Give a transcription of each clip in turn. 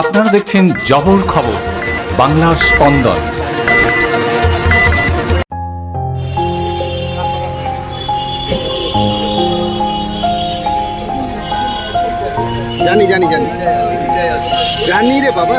আপনারা দেখছেন জবর খবর বাংলার স্পন্দন। জানি জানি জানি। জানি রে বাবা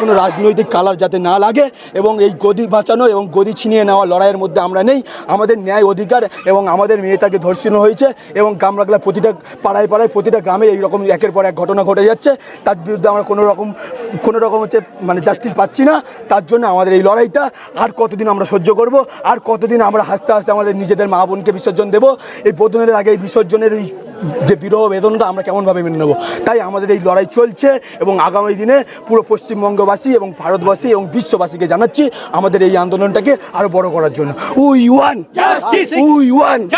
কোনো রাজনৈতিক কালার যাতে না লাগে এবং এই গদি বাঁচানো এবং গদি ছিনিয়ে নেওয়া লড়াইয়ের মধ্যে আমরা নেই। আমাদের ন্যায় অধিকার এবং আমাদের মেয়েটাকে ধর্ষণ হয়েছে এবং গ্রামবাগলা প্রতিটা পাড়ায় পাড়ায় প্রতিটা গ্রামে এই রকম একের পর এক ঘটনা ঘটে যাচ্ছে। তার বিরুদ্ধে আমরা কোনো রকম কোনো রকম হচ্ছে মানে জাস্টিস পাচ্ছি না। তার জন্য আমাদের এই লড়াইটা আর কতদিন আমরা সহ্য করব? আর কতদিন আমরা হাসতে হাসতে আমাদের নিজেদের মা বোনকে বিসর্জন দেবো? এই বোধনের আগে এই বিসর্জনের যে বিরহ বেদনটা আমরা কেমনভাবে মেনে নেব? তাই আমাদের এই লড়াই চলছে এবং আগামী দিনে পুরো পশ্চিমবঙ্গবাসী এবং ভারতবাসী এবং বিশ্ববাসীকে জানাচ্ছি আমাদের এই আন্দোলনটাকে আরও বড় করার জন্য। We won. We won.